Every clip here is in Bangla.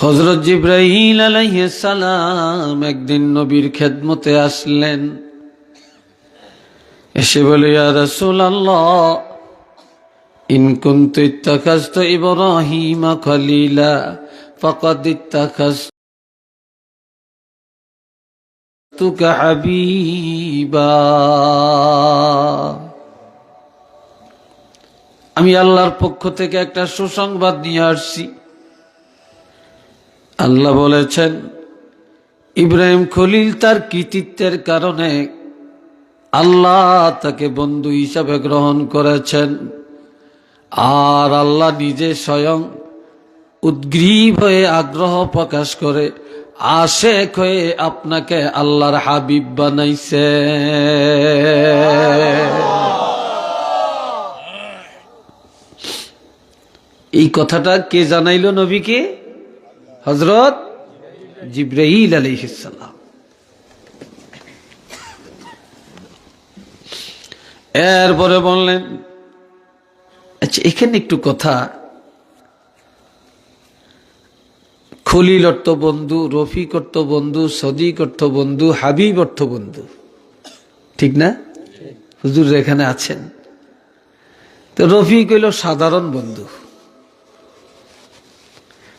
হজরত জিব্রাহিল সালাম একদিন নবীর খেদমতে আসলেন। এসে বলে, ইয়া রাসূলুল্লাহ, ইন কুনতু ইত্তাখাযতু ইব্রাহিমা খলিলা, ফাকাদ ইত্তাখাযতুকা হাবিবা। আমি আল্লাহর পক্ষ থেকে একটা সুসংবাদ নিয়ে আসছি। আল্লাহ বলেছেন, ইব্রাহিম খলিল তার কৃতিত্বের কারণে আল্লাহ তাকে বন্ধু হিসাবে গ্রহণ করেছেন। আর আল্লাহ নিজে স্বয়ং উদ্গ্রীব হয়ে আগ্রহ প্রকাশ করে আশেক হয়ে আপনাকে আল্লাহর হাবিব বানাইছে। এই কথাটা কে জানাইল নবীকে? হজরত জিব্রাহিল আলহিসাল্লাম এরপরে বললেন আচ্ছা এখানে একটু কথা। খলিল অর্থ বন্ধু, রফিক অর্থ বন্ধু, সদিক অর্থ বন্ধু, হাবিব অর্থ বন্ধু। ঠিক না? হুজুর এখানে আছেন। তো রফিক হইল সাধারণ বন্ধু।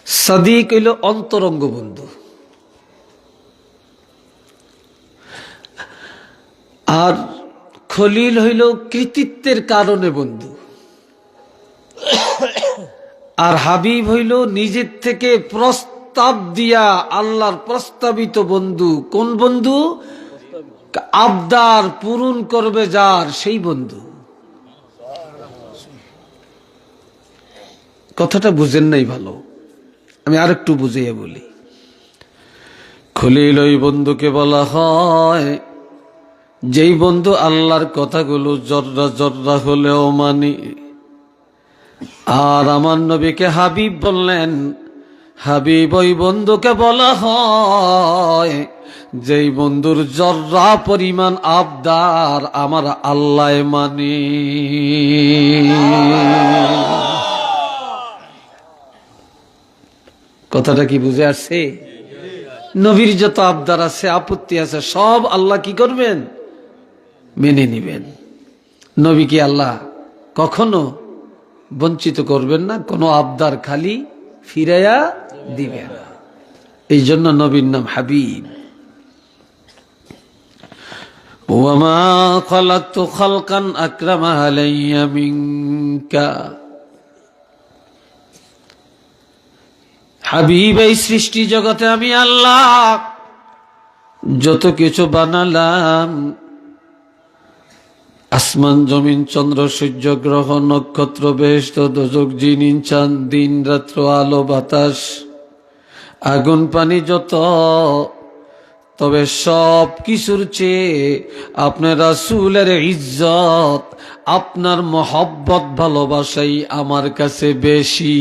সাদিক হইল অন্তরঙ্গ বন্ধু আর খলিল হইল কৃতিত্বের কারণে বন্ধু। আর হাবিব হইল নিজের থেকে প্রস্তাব দিয়া আল্লাহর প্রস্তাবিত বন্ধু। কোন বন্ধু? আবদার পূরণ করবে যার সেই বন্ধু। কথাটা বুঝেন নাই ভালো। আমি আরেকটু বুঝিয়ে বলি। খলিল ওই বন্ধুকে বলা হয়, যেই বন্ধু আল্লাহর কথাগুলো জর্রা জর্রা হলেও মানি। আর আমার নবীকে হাবিব বললেন, হাবিব ওই বন্ধুকে বলা হয়, যেই বন্ধুর জর্রা পরিমাণ আবদার আমার আল্লাহ মানি। কথাটা কি বুঝে আসছে? নবীর যত আবদার আছে, আপত্তি আছে, সব আল্লাহ কি করবেন? মেনে নিবেন। নবী কি আল্লাহ কখনো বঞ্চিত করবেন না, কোনো আবদার খালি ফিরাইয়া দিবেন। এই জন্য নবীর নাম হাবিব। ওয়ামা খলাকতু খালকান আকরামা আলাইয়া মিনকা। হাবিব এই সৃষ্টি জগতে আমি আল্লাহ। যত কিছু বানালাম, আসমান, জমিন, চন্দ্র, সূর্য, গ্রহ, নক্ষত্র বেহস্ত দোজক, জিন, ইনসান, দিন, রাত্র, আলো, বাতাস, আগুন, পানি, যত তবে সব কিছুর চেয়ে আপনার রাসুলের ইজ্জত, আপনার মহব্বত, ভালোবাসাই আমার কাছে বেশি।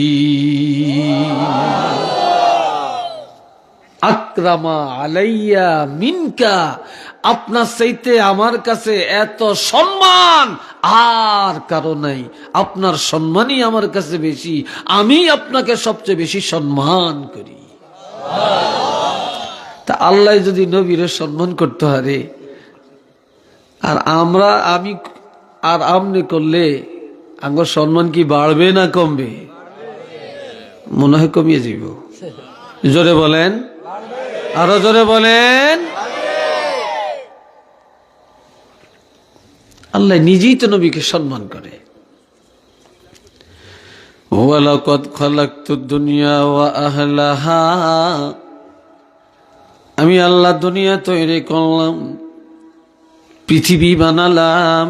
আক্রামা আলাইয়া মিনকা, আপনার চাইতে আমার কাছে এত সম্মান আর কারও নাই। আপনার সম্মানই আমার কাছে বেশি। আমি আপনাকে সবচেয়ে বেশি সম্মান করি। তা আল্লাহ যদি নবীরে সম্মান করতে হারে আর আমরা আমি, আর আমনে করলে আমার সম্মান কি বাড়বে না কমবে? মনে হয় কমিয়ে যাব জোরে বলেন। আরও জোরে বলেন। আল্লাহ নিজেই তো নবীকে সম্মান করে। ওয়ালাকাদ খালাকতুদ দুনিয়া ওয়া আহলাহা। আমি আল্লাহ দুনিয়া তৈরি করলাম, পৃথিবী বানালাম,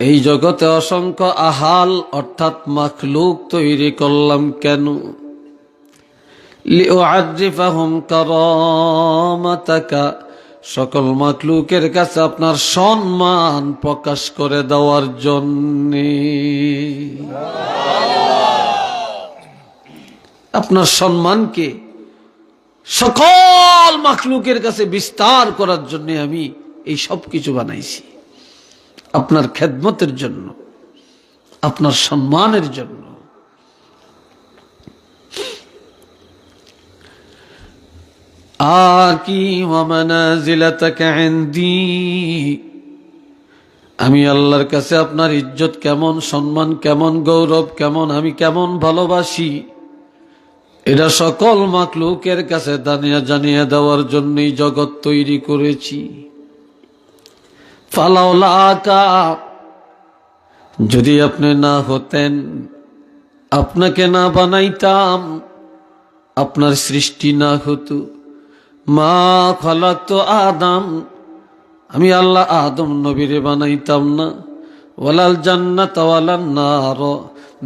এই জগতে অসংখ্য আহাল অর্থাৎ মাখলুক তৈরি করলাম কেন? সকল মাকলুকের কাছে আপনার সম্মান প্রকাশ করে দেওয়ার জন্যে। আপনার সম্মানকে সকল মাখলুকের কাছে বিস্তার করার জন্য আমি এই সব কিছু বানাইছি। আপনার খেদমতের জন্য, আপনার সম্মানের জন্য। আর কি আমি আল্লাহর কাছে আপনার ইজ্জত কেমন, সম্মান কেমন, গৌরব কেমন, আমি কেমন ভালোবাসি। এটা সকল মাকলুকের কাছে দানিয়া জানিয়ে দেওয়ার জন্যই জগৎ তৈরি করেছি। যদি আপনি না হতেন, আপনাকে না বানাইতাম, আপনার সৃষ্টি না হতো। মা খলাক তো আদম, আমি আল্লাহ আদম নবীরে বানাইতাম না। ওয়ালাল জান্নাত ওয়ালান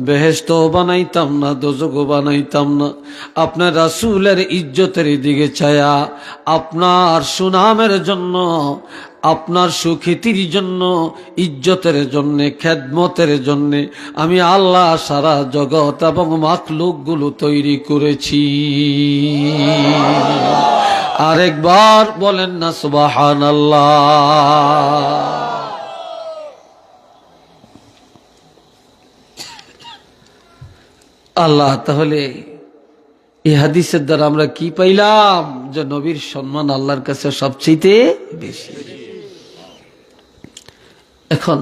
বেহেস্ত বানাইতাম না দোজগো বানাইতাম না। আপনার রাসূলের ইজ্জতের দিকে ছায়া, আপনার সুনামের জন্য, আপনার সুখ্যাতির জন্য, ইজ্জতের জন্য, খেদমতের জন্য আমি আল্লাহ সারা জগৎ এবং মাখলুকগুলো তৈরি করেছি। আরেকবার বলেন না সুবাহান আল্লাহ আল্লাহ, তাহলে এই হাদিসের দ্বারা আমরা কি পাইলাম যে নবীর সম্মান আল্লাহর কাছে সবচেয়ে বেশি? এখন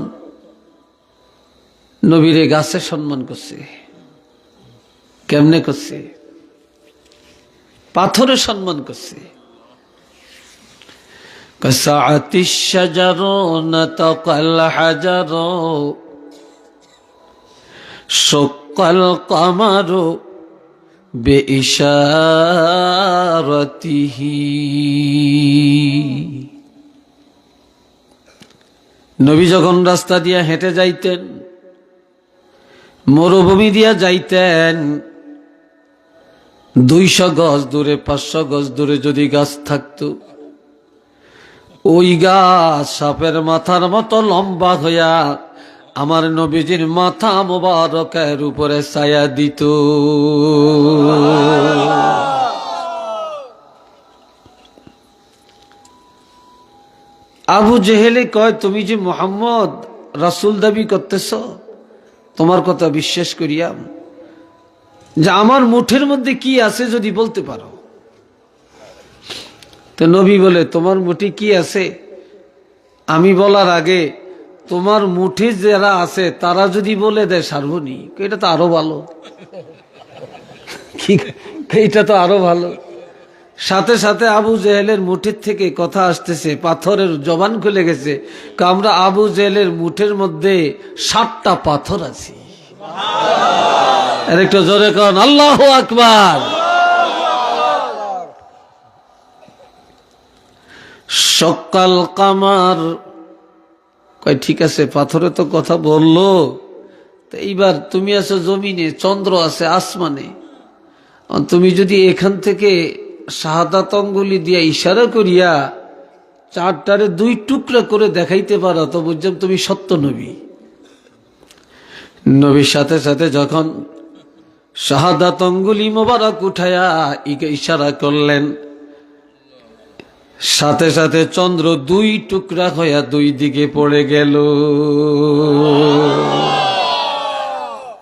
নবীরে গাছে সম্মান করছে, কেমনে করছে? পাথরে সম্মান করছে। শোক الشجر نطق الحجر شق القمر بإشارته নবী যখন রাস্তা দিয়া হেঁটে যাইতেন মরুভূমি দিয়া যাইতেন দুইশো গজ দূরে পাঁচশো গজ দূরে যদি গাছ থাকতো ওই গাছ সাপের মাথার মতো লম্বা হইয়া আমার নবীজির মাথা মোবারকের উপরে ছায়া দিত। আবু জেহেলে কয়, তুমি যে মোহাম্মদ, রাসুল দাবি করতেছ, তোমার কথা বিশ্বাস করিয়াম। যে আমার মুঠের মধ্যে কি আছে যদি বলতে পারো? তো নবী বলে, তোমার মুঠি কি আছে? আমি বলার আগে তোমার মুঠি যারা আছে, তারা যদি বলে দেয় সার্বনিক, এটা তো আরও ভালো। এটা তো আরও ভালো। সাথে সাথে আবু জেহেলের মুঠির থেকে কথা আসতেছে, পাথরের জবান খুলে গেছে। আমরা আবু জেহেলের মুঠের মধ্যে সাতটা পাথর আছি। আর একটু জোরে কন, আল্লাহ আকবার। সকাল কামার কয়, ঠিক আছে, পাথরে তো কথা বলল। তো এইবার তুমি আছো জমিনে, চন্দ্র আছে আসমানে। তুমি যদি এখান থেকে শাহাদাত দিয়া ইশারা করিয়া চারটারে দুই টুকরা করে দেখাইতে পারো, তো বুঝলাম তুমি সত্য নবী। নবীর সাথে সাথে যখন শাহাদাত অঙ্গুলি মোবারক উঠায়া ইশারা করলেন সাথে সাথে চন্দ্র দুই টুকরা হইয়া দুই দিকে পড়ে গেল।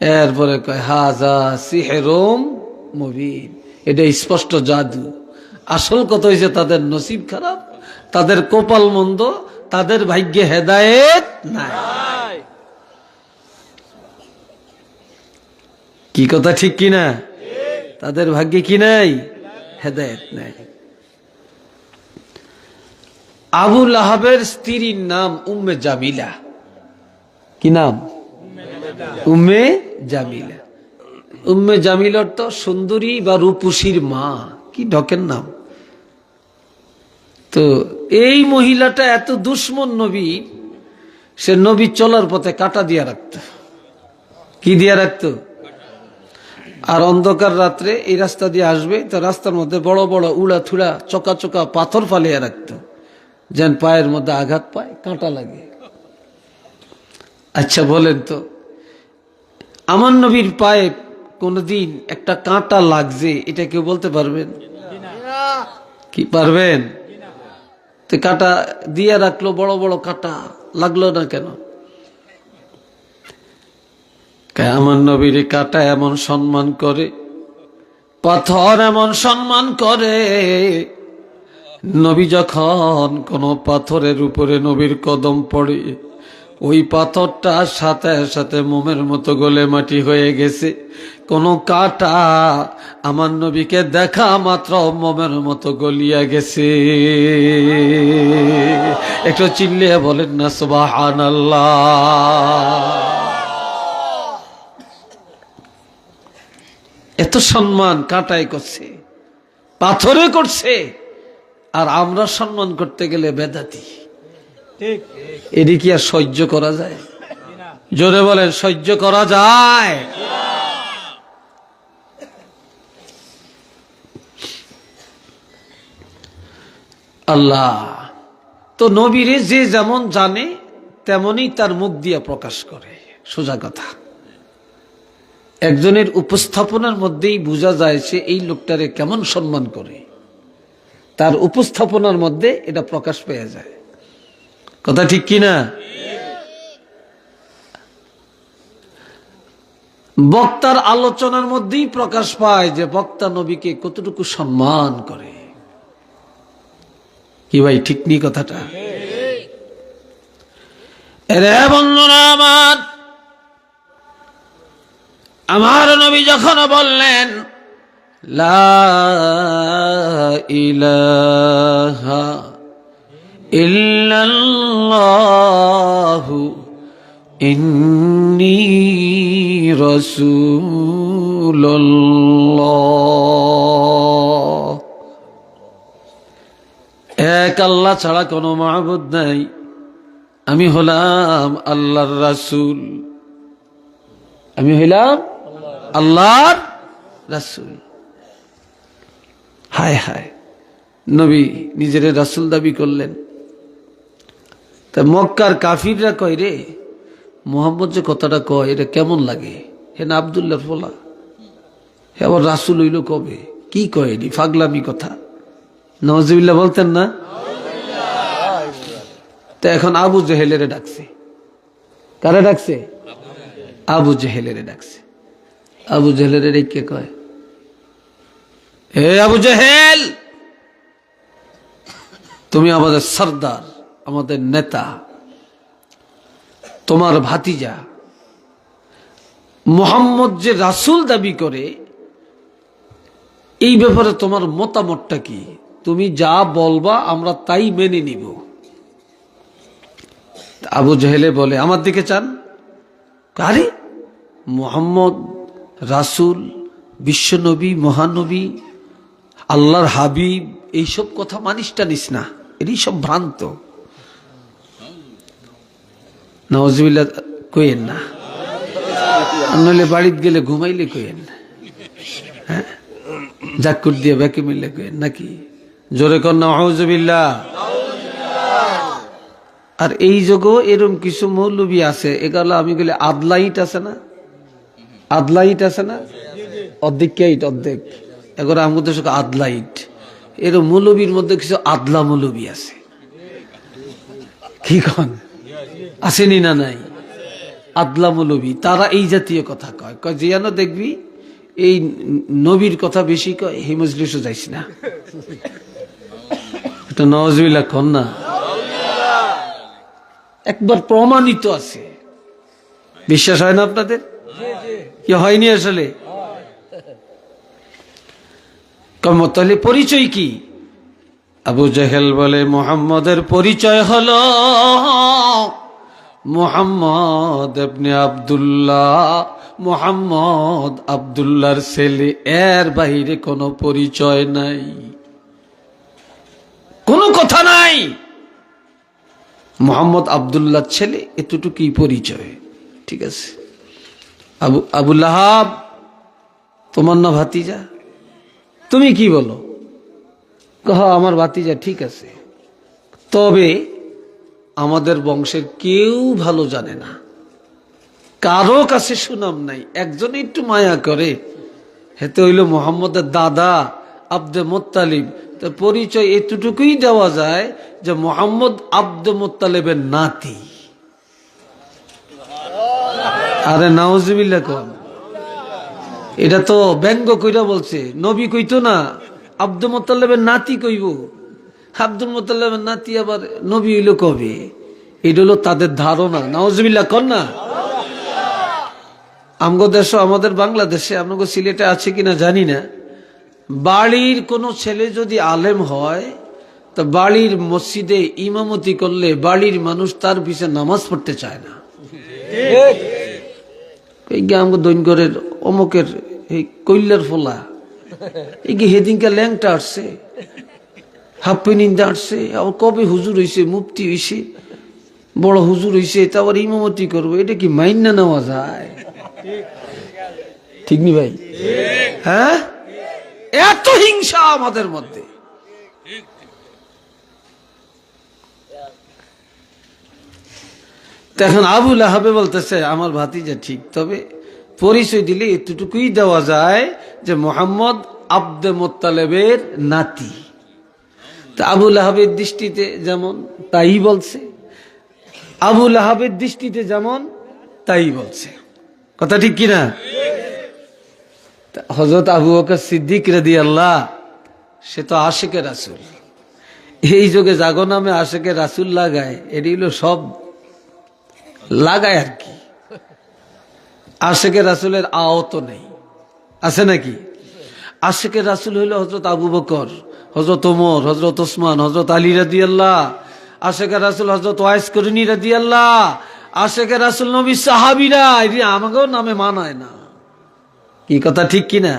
এরপরে কয়, হাজা সিহেরোম মুবিন। এটা স্পষ্ট জাদু। আসল কথা হয়েছে তাদের নসিব খারাপ, তাদের কপাল মন্দ, তাদের ভাগ্যে হেদায়েত নাই। কি কথা ঠিক কিনা? তাদের ভাগ্যে কি নাই? হেদায়েত নাই। আবুল আহাবের স্ত্রীর নাম উম্মে জামিলা। কি নাম? উম্মে জামিলা। উম্মে জামিলার তো সুন্দরী বা রূপসীর মা। কি ঢকের নাম? তো এই মহিলাটা এত দুশ্মন নবী, সে নবী চলার পথে কাটা দিয়া রাখত। কি দিয়া রাখতো? আর অন্ধকার রাত্রে এই রাস্তা দিয়ে আসবে, তো রাস্তার মধ্যে বড় বড় উড়া থুড়া, চকা চকা পাথর ফালিয়ে রাখতো। যেন পায়ের মধ্যে আঘাত পায়, কাঁটা লাগে। আচ্ছা বলেন তো, আমার নবীর পায়ে কোনদিন একটা কাঁটা লাগছে, এটা কেউ বলতে পারবেন? কি, পারবেন? তো কাঁটা দিয়ে রাখল, বড় বড় কাঁটা, লাগল না কেন? আমার নবীর কাঁটা এমন সম্মান করে, পাথর এমন সম্মান করে নবী যখন কোনো পাথরের উপরে নবীর কদম পড়ে, ওই পাথরটা সাথে সাথে মোমের মতো গলে মাটি হয়ে গেছে। কোনো কাটা আমার নবীকে দেখা মাত্র মোমের মতো গলিয়া গেছে। একটু চিল্লিয়ে বলেন না সুবাহান এত সম্মান কাটাই করছে, পাথরে করছে। আর আমরা সম্মান করতে গেলে বেদাতি। ঠিক। এটি কি আর সহ্য করা যায়? জোরে বলেন সহ্য করা যায়। আল্লাহ তো নবীরে যে যেমন জানে তেমনই তার মুখ দিয়ে প্রকাশ করে। সোজা কথা। একজনের উপস্থাপনার মধ্যেই বোঝা যায় সে এই লোকটারে কেমন সম্মান করে। তার উপস্থাপনার মধ্যে এটা প্রকাশ পেয়ে যায়। কথা ঠিক কিনা? বক্তার আলোচনার মধ্যেই প্রকাশ পায় যে বক্তা নবীকে কতটুকু সম্মান করে। কি ভাই, ঠিক নি কথাটা? রে আমার আমার নবী যখন বললেন লা ইলাহা ইল্লাল্লাহু ইন্নী রাসূলুল্লাহ। এক আল্লাহ ছাড়া কোনো মাহবুদ নাই। আমি হলাম আল্লাহর রাসূল। আমি হইলাম আল্লাহর রাসূল। হায় হায়। নবী নিজের রাসুল দাবি করলেন। তা মক্কার কাফিররা কয় রে, মোহাম্মদ যে কথাটা কয়, এটা কেমন লাগে? হেন না আবদুল্লার ফোলা। হে আবার রাসুল হইল কবে? কি কয় ফাগলামি কথা। নওয়াজিবিল্লাহ বলতেন না? তা এখন আবু জেহেলেরে ডাকছে। কারা ডাকছে? আবু জেহেলেরে ডাকছে। আবু জেহেলের কে কয়? হে আবু জেহেল, তুমি আমাদের সর্দার, আমাদের নেতা, তোমার ভাতিজা। মোহাম্মদ যে রাসুল দাবি করে, এই ব্যাপারে তোমার মতামতটা কি? তুমি যা বলবা, আমরা তাই মেনে নিব। আবু জহেলে বলে, আমার দিকে চান। আরে, মোহাম্মদ রাসুল, বিশ্বনবী, মহানবী আল্লাহর হাবিব এইসব কথা মানিসটা নিস না, এরই সব ভ্রান্ত। নওয়াজবিল্লা কইেন না। নইলে বাড়িতে গেলে ঘুমাইলে কইেন। হ্যাঁ? জাকুর দিয়ে ব্যাকে মিললে কইেন নাকি? জোরে কর নওয়াজবিল্লা আর এই যোগও এরম কিছু মৌলবী আছে, এগুলো আমি গেলে আদলাইট আছে না? আদলাইট আছে না? অর্ধেক কেইট অর্ধেক? এগুলো আমি তো আদলাইট। এর মৌলবীর মধ্যে কিছু আদলা মৌলবী আছে। কি কন? আসেনি না নাই? আদলা মৌলবী তারা এই জাতীয় কথা কয়। কয় জিয়ানো দেখবি এই নবীর কথা বেশি কয় হে মজলিসও যাইস না। এটা নওয়াজবিল্লা কন না? একবার প্রমাণিত আছে। বিশ্বাস হয় না আপনাদের? কি হয়নি আসলে? কর্মতলে পরিচয় কি? আবু জাহেল বলে, মোহাম্মদের পরিচয় হল মোহাম্মদ আপনি আবদুল্লাহ। মোহাম্মদ আবদুল্লাহর ছেলে, এর বাহিরে কোনো পরিচয় নাই। কোনো কথা নাই। মোহাম্মদ আবদুল্লাহ ছেলে, এতটুকুই পরিচয়। ঠিক আছে? আবু আবুল্লাহাব তোমার না ভাতিজা? তুমি কি বলো? কহ, আমার ভাতিজা ঠিক আছে। তবে আমাদের বংশের কেউ ভালো জানে না। কারও কাছে সুনাম নাই একজনে একটু মায়া করে। হেতে হইল মোহাম্মদের দাদা আব্দে মোত্তালিব। তার পরিচয় এতটুকুই দেওয়া যায় যে মোহাম্মদ আব্দে মোত্তালিবের নাতি। আরে নাউজিবিল্লা কন। এটা তো ব্যঙ্গ কইরা বলছে। নবী কইতো না, আব্দুল মোত্তালেবের নাতি কইব। আব্দুল মোতাল্লামের নাতি আবার নবী হইল কবে? এটা হলো তাদের ধারণা। নওয়াজবিল্লা কর না। আমগো আমাদের বাংলাদেশে আপনাকে সিলেটে আছে কিনা জানি না। বাড়ির কোনো ছেলে যদি আলেম হয়, তা বাড়ির মসজিদে ইমামতি করলে বাড়ির মানুষ তার পিছে নামাজ পড়তে চায় না। এই গে আমগো দৈনগরের অমুকের এই কৈলার ফোলা। এই হেদিনকে ল্যাংটা আসছে? হাপ্পি নিন্দা আসছে? আবার কবে হুজুর হইছে মুফতি হইছে বড় হুজুর হইছে তারপর ইমামতি করব। এটা কি মাইন্না নেওয়া যায়? ঠিক নি ভাই? হ্যাঁ? এত হিংসা আমাদের মধ্যে। তো এখন আবুল আহাবে বলতেছে, আমার ভাতিজা ঠিক, তবে পরিচয় দিলে এতটুকুই দেওয়া যায় যে মোহাম্মদ আব্দে মোত্তালেবের নাতি। তা আবুল আহাবের দৃষ্টিতে যেমন তাই বলছে আবুল আহাবের দৃষ্টিতে যেমন তাই বলছে। কথা ঠিক কিনা? হজরত আবু বকর সিদ্দিক রেদি আল্লাহ সে তো আশেকে রাসুল। এই যুগে জাগো নামে আশেকে রাসুল লাগায়, এটি হলো সব লাগায় আর কি। আশেকে রাসুলের আওত নেই। আছে নাকি? আশেকে রাসুল হইল হজরত আবু বকর হজরত ওমর হজরত ওসমান হজরত আলী রাদি আল্লাহ আশেকে রাসুল হজরত ওয়াইস করিনি রাদি আল্লাহ আশেকে রাসুল নবী সাহাবিরা এটি আমাকেও নামে মানায় না। কি কথা, ঠিক কিনা?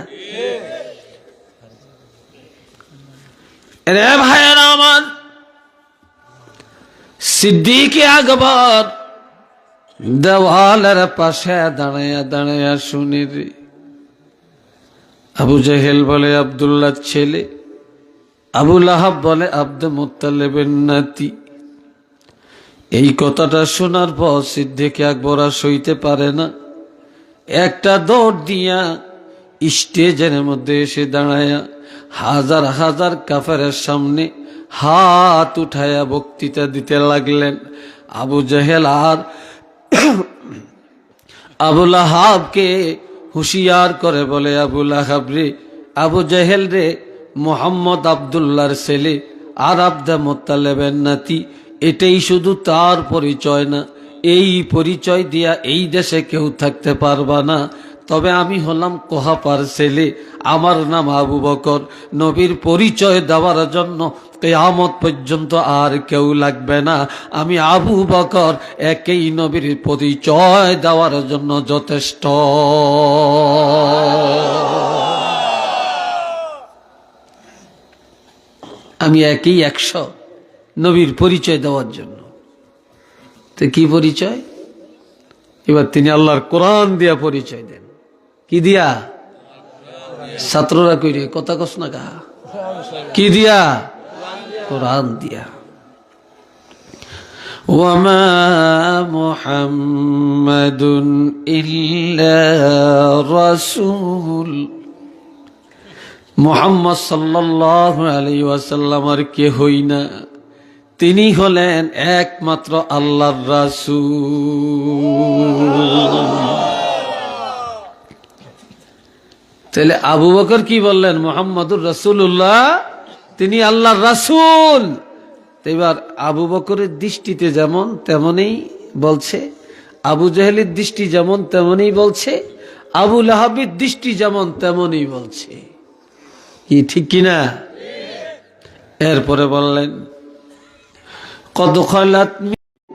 রে ভাইয়ের আমার, সিদ্দিক আকবর দেওয়ালের পাশে দাঁড়াইয়া দাঁড়াইয়া শুনি আবু জাহেল বলে, আবদুল্লাহ ছেলে। আবুল আহাব বলে, আব্দ মুতালেবের নাতি। এই কথাটা শোনার পর সিদ্দিক আকবর আর সইতে পারে না। একটা দৌড় দিয়া স্টেজের মধ্যে এসে দাঁড়ায়া হাজার হাজার কাফেরের সামনে হাত উঠায়া বক্তৃতা দিতে লাগলেন। আবু জাহেল আর আবুল আহাবকে হুঁশিয়ার করে বলে আবুল আহাব রে, আবু জাহেল রে, মোহাম্মদ আবদুল্লার ছেলে, আর আবদা মোত্তালেবের নাতি, এটাই শুধু তার পরিচয় না, এই পরিচয় দিয়া এই দেশে কেউ থাকতে পারবা না। তবে আমি হলাম কোহাপার ছেলে, আমার নাম আবু বকর। নবীর পরিচয় দেওয়ার জন্য কেয়ামত পর্যন্ত আর কেউ লাগবে না। আমি আবু বকর একেই নবীর পরিচয় দেওয়ার জন্য যথেষ্ট। আমি একই একশো নবীর পরিচয় দেওয়ার জন্য। তো কি পরিচয়? এবার তিনি আল্লাহর কোরআন দিয়া পরিচয় দেন। কি দিয়া? ছাত্ররা কইরে, কথা কস না কা কি দিয়া? কোরআন দিয়া وما محمد إلا رسول মোহাম্মদ সাল্লাহ আলী ওয়াসাল্লামার কে হই না তিনি হলেন একমাত্র আল্লাহর রাসূল তাহলে আবু বকর কি বললেন মোহাম্মদুর রাসূলুল্লাহ তিনি আল্লাহর রাসূল। এবার আবু বকরের দৃষ্টিতে যেমন তেমনই বলছে, আবু জাহেলের দৃষ্টি যেমন তেমনই বলছে, আবু লাহাবির দৃষ্টি যেমন তেমনই বলছে। কি ঠিক কিনা? এরপরে বললেন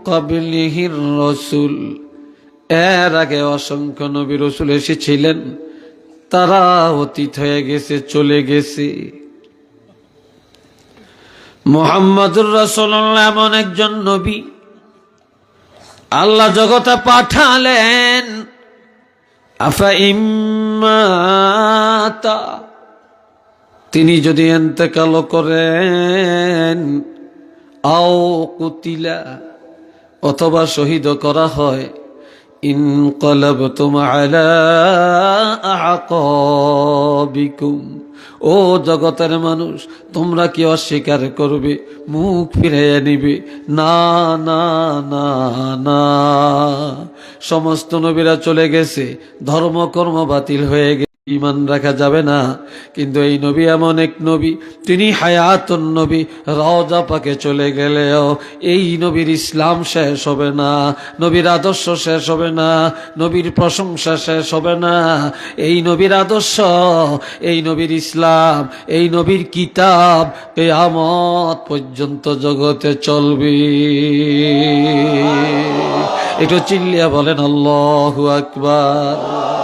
কবিলিহির রসুল। এর আগে অসংখ্য নবী রসুল এসেছিলেন। তারা অতীত হয়ে গেছে, চলে গেছে। মোহাম্মদুর রসুল্লাহ এমন একজন নবী। আল্লাহ জগতে পাঠালেন। আফা ইম্মাতা তিনি যদি এন্তেকাল করেন, আও কুতিলা, অথবা শহীদ করা হয় ইনকলাবতুম আলা আকাবিকুম ও জগতের মানুষ, তোমরা কি অস্বীকার করবে? মুখ ফিরাইয়া নিবে। না না না না। সমস্ত নবীরা চলে গেছে। ধর্মকর্ম বাতিল হয়ে গেছে। ইমান রাখা যাবে না। কিন্তু এই নবী এমন এক নবী, তিনি হায়াতন নবী রওজা পাকে চলে গেলেও এই নবীর ইসলাম শেষ হবে না, নবীর আদর্শ শেষ হবে না, নবীর প্রশংসা শেষ হবে না। এই নবীর আদর্শ, এই নবীর ইসলাম, এই নবীর কিতাব কেয়ামত পর্যন্ত জগতে চলবে। একটু চিল্লিয়া বলেন, আল্লাহু আকবার।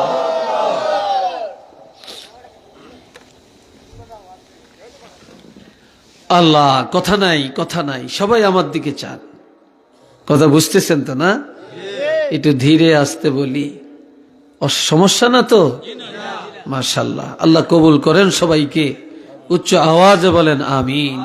আল্লাহ, কথা নাই কথা নাই, সবাই আমার দিকে চান। কথা বুঝতেছেন তো না? একটু ধীরে আসতে বলি। সমস্যা না তো? মার্শাল্লাহ আল্লাহ কবুল করেন সবাইকে। উচ্চ আওয়াজ বলেন, আমিন।